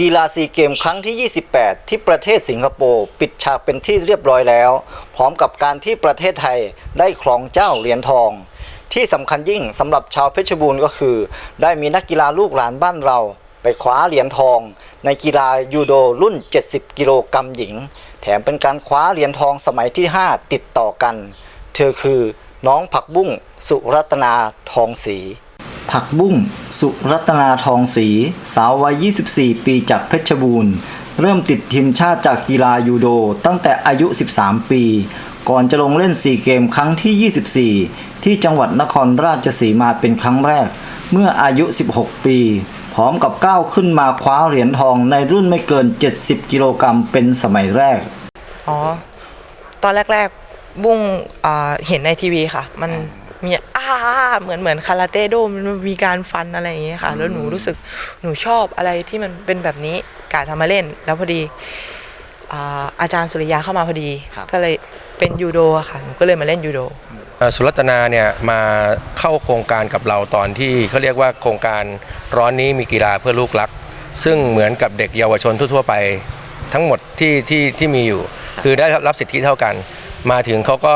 กีฬาซีเกมครั้งที่ 28 ที่ประเทศสิงคโปร์ปิดฉากเป็นที่เรียบร้อยแล้ว พร้อมกับการที่ประเทศไทยได้ครองเจ้าเหรียญทอง ที่สำคัญยิ่งสำหรับชาวเพชรบูรณ์ก็คือ ได้มีนักกีฬาลูกหลานบ้านเรา ไปคว้าเหรียญทอง ในกีฬายูโดรุ่น 70 กิโลกรัมหญิง แถมเป็นการคว้าเหรียญทองสมัยที่ 5 ติดต่อกัน เธอคือน้องผักบุ้งสุรัตนาทองศรี ผักบุ้ง สุรัตนาทองศรีสาววัย 24 ปีจากเพชรบูรณ์ เริ่มติดทีมชาติจากกีฬายูโดตั้งแต่อายุ 13 ปี ก่อนจะลงเล่นซีเกมครั้งที่ 24 ที่จังหวัดนครราชสีมาเป็นครั้งแรก เมื่ออายุ 16 ปี พร้อมกับก้าวขึ้นมาคว้าเหรียญทองในรุ่นไม่เกิน 70 กิโลกรัมเป็นสมัยแรก อ๋อ ตอนแรก ๆ บุ้งเห็นในทีวีค่ะ มันมี อ้าเหมือนเหมือนคาราเต้โดมันมีการฟันอะไรอย่างเงี้ยค่ะ แล้วหนูรู้สึกหนูชอบอะไรที่มันเป็นแบบนี้กะทำมาเล่น แล้วพอดีอ่าอาจารย์สุริยาเข้ามาพอดีครับก็เลยเป็นยูโดอะค่ะหนูก็เลยมาเล่นยูโดเอ่อสุรัตนาเนี่ยมาเข้าโครงการกับเราตอนที่เขาเรียกว่าโครงการร้อนนี้มีกีฬาเพื่อลูกรัก ซึ่งเหมือนกับเด็กเยาวชนทั่วๆไปทั้งหมดที่ที่ที่มีอยู่ คือได้รับสิทธิเท่ากัน มาถึงเขาก็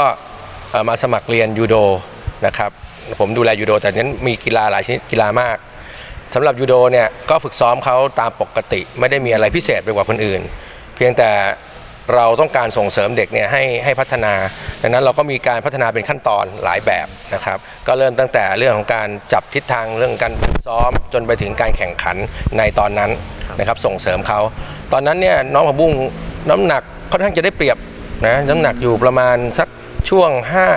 เอ่อมาสมัครเรียนยูโด นะครับผมดูแลยูโดแต่นั้นมีกีฬาหลายชนิดกีฬามากสำหรับยูโดเนี่ยก็ฝึกซ้อมเขาตามปกติ ไม่ได้มีอะไรพิเศษไปกว่าคนอื่น เพียงแต่เราต้องการส่งเสริมเด็กเนี่ยให้ให้พัฒนา ดังนั้นเราก็มีการพัฒนาเป็นขั้นตอนหลายแบบนะครับ ก็เริ่มตั้งแต่เรื่องของการจับทิศทางเรื่องการฝึกซ้อม จนไปถึงการแข่งขันในตอนนั้นนะครับส่งเสริมเขา ตอนนั้นเนี่ยน้องผักบุ้งน้ำหนักค่อนข้างจะได้เปรียบนะน้ำหนักอยู่ประมาณสักช่วง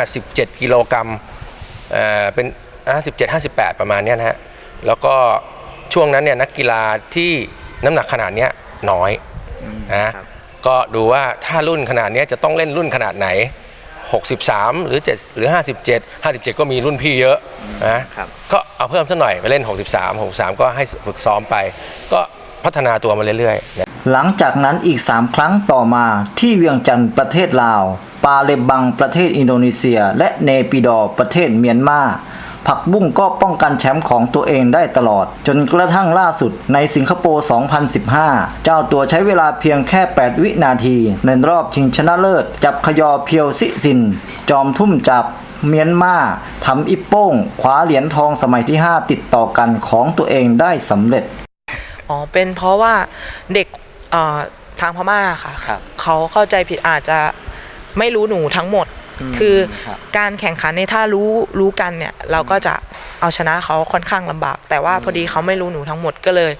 57 กิโลกรัม เอ่อเป็น 57 58 ประมาณเนี้ยนะฮะ แล้วก็ช่วงนั้นเนี่ยนักกีฬาที่น้ำหนักขนาดเนี้ยน้อยนะก็ดูว่าถ้ารุ่นขนาดเนี้ยจะต้องเล่นรุ่นขนาดไหน 63 หรือ7หรือ 57 57 ก็มีรุ่นพี่เยอะนะครับก็เอาเพิ่มสักหน่อยไปเล่น 63 63 ก็ให้ฝึกซ้อมไป ก็พัฒนาตัวมาเรื่อยๆนะหลังจากนั้นอีก 3 ครั้งต่อมาที่เวียงจันทร์ประเทศลาว ปาเลบังประเทศอินโดนีเซีย และเนปิดอร์ประเทศเมียนมาผักบุ้งก็ป้องกันแชมป์ของตัวเองได้ตลอด จนกระทั่งล่าสุดในสิงคโปร์ 2015 เจ้าตัวใช้เวลาเพียงแค่ 8 วินาที ในรอบชิงชนะเลิศ จับขยอเพียวซิซิน จอมทุ่มจับเมียนมาทำอิปโป้งคว้าเหรียญทองสมัยที่ 5 ติดต่อกันของตัวเองได้สำเร็จ อ๋อ เป็นเพราะว่าเด็กเอ่อทางพม่าค่ะครับเขาเข้าใจผิดอาจจะ ไม่รู้หนูทั้งหมดอืมคือครับการแข่งขันในยถ้ารู้รู้กันเนี่ย เราก็จะเอาชนะเขาค่อนข้างลำบาก แต่ว่าพอดีเขาไม่รู้หนูทั้งหมดก็เลย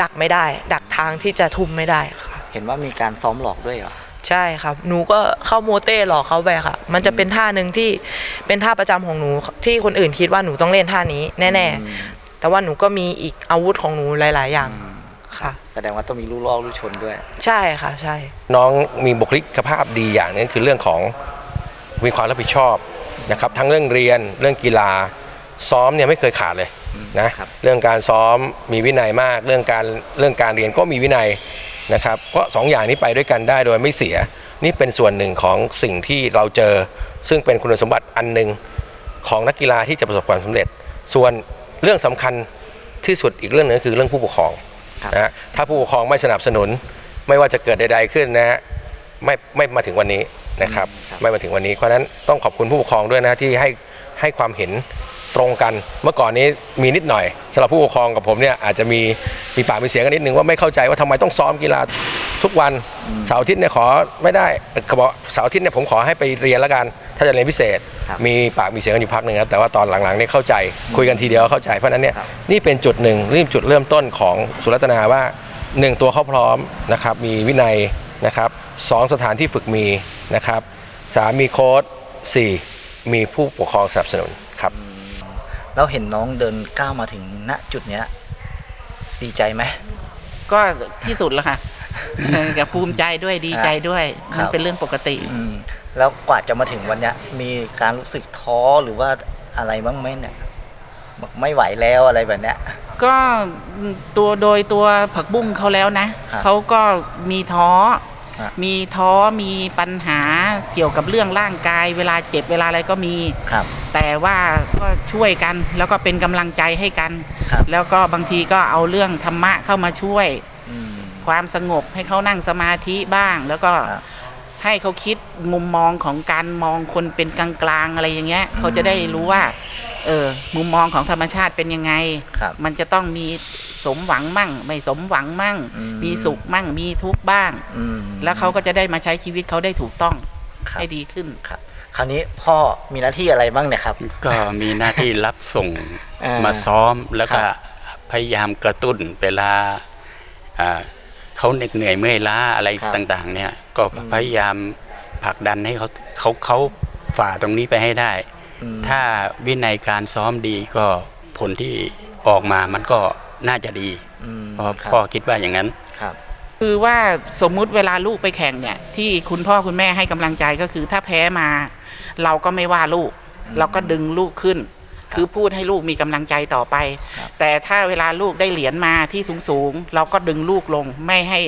ดักไม่ได้ ดักทางที่จะทุ่มไม่ได้ค่ะ เห็นว่ามีการซ้อมหลอกด้วยเหรอใช่ครับหนูก็เข้าโมเต้หลอกเขาไปค่ะ มันจะเป็นท่าหนึ่งที่เป็นท่าประจำของหนูที่คนอื่นคิดว่าหนูต้องเล่นท่านี้แน่อืมๆแต่ว่าหนูก็มีอีกอาวุธของหนูหลาย ๆ อย่าง ค่ะ แสดงว่าต้องมีลูกลอกลูกชนด้วย ใช่ค่ะ ใช่ น้องมีบุคลิกภาพดีอย่างหนึงคือเรื่องของมีความรับผิดชอบนะครับ ทั้งเรื่องเรียนเรื่องกีฬาซ้อมเนี่ยไม่เคยขาดเลยนะครับ เรื่องการซ้อมมีวินัยมาก เรื่องการเรื่องการเรียนก็มีวินัยนะครับก็สองอย่างนี้ไปด้วยกันได้โดยไม่เสีย นี่เป็นส่วนหนึ่งของสิ่งที่เราเจอ ซึ่งเป็นคุณสมบัติอันหนึ่งของนักกีฬาที่จะประสบความสำเร็จ ส่วนเรื่องสำคัญที่สุดอีกเรื่องหนึงก็คือเรื่องผู้ปกครองครับ นะฮะถ้าผู้ปกครองไม่สนับสนุน ไม่ว่าจะเกิดใด ๆขึ้นนะฮะไม่ไม่มาถึงวันนี้นะครับ ไม่มาถึงวันนี้เพราะฉะนั้นต้องขอบคุณผู้ปกครองด้วยนะที่ให้ให้ความเห็นตรงกัน เมื่อก่อนนี้มีนิดหน่อยสำหรับผู้ปกครองกับผมเนี่ยอาจจะมีมีปากมีเสียงกันนิดนึงว่าไม่เข้าใจว่าทำไมต้องซ้อมกีฬาทุกวันเสาร์อาทิตย์เนี่ยขอไม่ได้เขาบอกเสาร์อาทิตย์เนี่ยผมขอให้ไปเรียนแล้วกัน ถ้าจะเรียนพิเศษ ครับมีปากมีเสียงกันอยู่พักหนึ่งครับแต่ว่าตอนหลังๆเนี่ยเข้าใจคุยกันทีเดียวก็เข้าใจเพราะฉะนั้นเนี่ยครับนี่เป็นจุดหนึ่งเริ่มจุดเริ่มต้นของสุรัตนาว่าหนึ่งตัวเขาพร้อมนะครับมีวินัยนะครับสองสถานที่ฝึกมีนะครับสามมีโค้ดสี่มีผู้ปกครองสนับสนุนครับแล้วเห็นน้องเดินก้าวมาถึงณจุดเนี้ยดีใจไหมก็ที่สุดแล้วค่ะเออ กับภูมิใจด้วยดีใจด้วย ครับ มันเป็นเรื่องปกติ อืมแล้วกว่าจะมาถึงวันเนี้ยมีการรู้สึกท้อหรือว่าอะไรบ้างไหมเนี่ยบอกไม่ไหวแล้วอะไรแบบเนี้ย ก็ตัวโดยตัวผักบุ้งเขาแล้วนะ ครับเขาก็มีท้อฮะมีท้อมีปัญหาเกี่ยวกับเรื่องร่างกาย เวลาเจ็บเวลาอะไรก็มี ครับ แต่ว่าก็ช่วยกันแล้วก็เป็นกำลังใจให้กัน ครับแล้วก็บางทีก็เอาเรื่องธรรมะเข้ามาช่วยอืม ความสงบให้เขานั่งสมาธิบ้าง แล้วก็ครับให้เขาคิดมุมมองของการมองคนเป็นกลางๆอะไรอย่างเงี้ยเขาจะได้รู้ว่า เออมุมมองของธรรมชาติเป็นยังไงครับมันจะต้องมีสมหวังมั่ง ไม่สมหวังมั่งอืมมีสุขมั่ง มีทุกข์บ้างอืมแล้วเขาก็จะได้มาใช้ชีวิตเขาได้ถูกต้องครับให้ดีขึ้นครับคราวนี้พ่อมีหน้าที่อะไรบ้างเนี่ยครับ ก็มีหน้าที่รับส่งอ่ามมาซ้อมแล้วก็ครับพยายามกระตุ้นเวลาอ่า เขาเหน็ดเหนื่อยเมื่อยล้าอะไรครับต่างๆ เนี่ย ก็พยายามผลักดันให้เขาเขาเขาฝ่าตรงนี้ไปให้ได้อืมถ้าวินัยการซ้อมดีก็ผลที่ออกมามันก็น่าจะดีอืมเพราะครับพ่อคิดว่าอย่างนั้นครับคือว่าสมมุติเวลาลูกไปแข่งเนี่ย ที่คุณพ่อคุณแม่ให้กำลังใจก็คือ ถ้าแพ้มา เราก็ไม่ว่าลูก เราก็ดึงลูกขึ้น คือพูดให้ลูกมีกำลังใจต่อไปครับแต่ถ้าเวลาลูกได้เหรียญมาที่สูงสูงๆเราก็ดึงลูกลงไม่ให้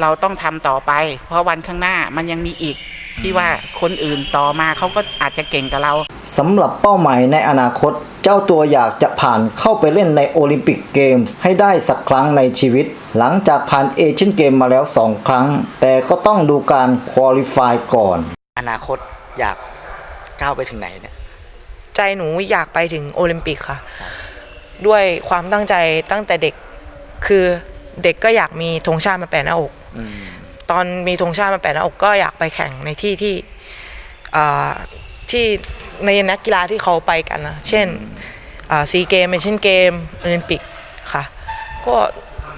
เราต้องทำต่อไป เพราะวันข้างหน้ามันยังมีอีกที่ว่าคนอื่นต่อมาเขาก็อาจจะเก่งกับเราสำหรับเป้าหมายในอนาคต เจ้าตัวอยากจะผ่านเข้าไปเล่นในโอลิมปิกเกมส์ให้ได้สักครั้งในชีวิต หลังจากผ่านเอเชียนเกมมาแล้ว 2 ครั้ง แต่ก็ต้องดูการคุริฟายก่อน อนาคตอยากก้าวไปถึงไหนเนี่ย ใจหนูอยากไปถึงโอลิมปิกค่ะ ด้วยความตั้งใจตั้งแต่เด็กคือเด็กก็อยากมีธงชาติมาแปะหน้าอกอืมตอนมีธงชาติมาแปะหน้าอกก็อยากไปแข่งในที่ที่อ่าที่ในนักกีฬาที่เขาไปกันนะเช่นซีเกมเอเชียนเกมโอลิมปิกค่ะ ก็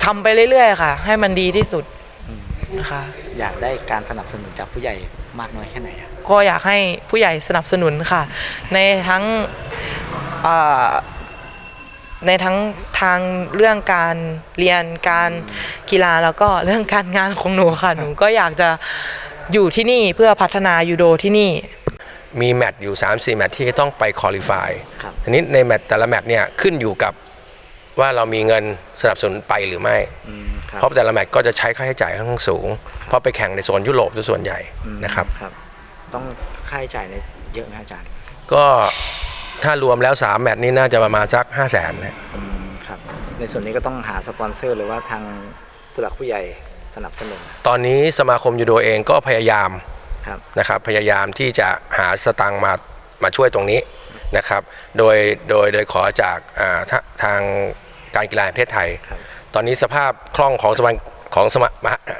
ทำไปเรื่อยๆค่ะ ให้มันดีที่สุด นะคะอยากได้การสนับสนุนจากผู้ใหญ่มากน้อยแค่ไหนอะก็อยากให้ผู้ใหญ่สนับสนุนค่ะ ในทั้งอ่าในทั้งทางเรื่องการเรียนการกีฬาแล้วก็เรื่องการงานของหนูค่ะ หนูก็อยากจะอยู่ที่นี่เพื่อพัฒนายูโดที่นี่ มีแมตช์อยู่ 3-4 แมตช์ที่ต้องไปคอลิฟายครับอันนี้ในแมตช์แต่ละแมตช์เนี่ยขึ้นอยู่กับ ว่าเรามีเงินสนับสนุนไปหรือไม่อืมครับเพราะแต่ละแมตช์ก็จะใช้ค่าใช้จ่ายค่อนข้างสูง เพราะไปแข่งในโซนยุโรปซะส่วนใหญ่อืมนะครับครับต้องค่าใช้จ่ายในเยอะไหมอาจารย์ ก็ถ้ารวมแล้ว 3 แมตช์นี้น่าจะประมาณสัก 5 0 0แสนนะอืมครับ ในส่วนนี้ก็ต้องหาสปอนเซอร์หรือว่าทางผู้หลักผู้ใหญ่สนับสนุน ตอนนี้สมาคมยูโดเองก็พยายามครับนะครับพยายามที่จะหาสตังค์มามาช่วยตรงนี้นะครับ โดยโดยโดยขอจากอ่าทาทาง การกีฬาแห่งประเทศไทยครับตอนนี้สภาพคล่องของสมาของสมา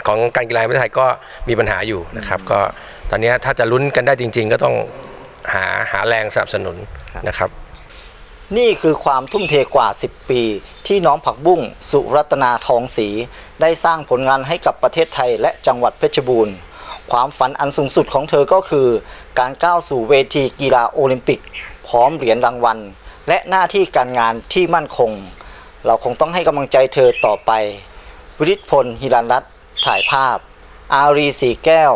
ของการกีฬาแห่งประเทศไทยก็มีปัญหาอยู่นะครับ ก็ตอนนี้ถ้าจะลุ้นกันได้จริง ๆ ก็ต้องหาหาแรงสนับสนุนนะครับ นี่คือความทุ่มเทกว่า 10 ปี ที่น้องผักบุ้งสุรัตนาทองศรีได้สร้างผลงานให้กับประเทศไทยและจังหวัดเพชรบูรณ์ความฝันอันสูงสุดของเธอก็คือ การก้าวสู่เวทีกีฬาโอลิมปิก พร้อมเหรียญรางวัล และหน้าที่การงานที่มั่นคง เราคงต้องให้กำลังใจเธอต่อไป วิริศพลฮิรันรัตน์ถ่ายภาพ อารีสีแก้ว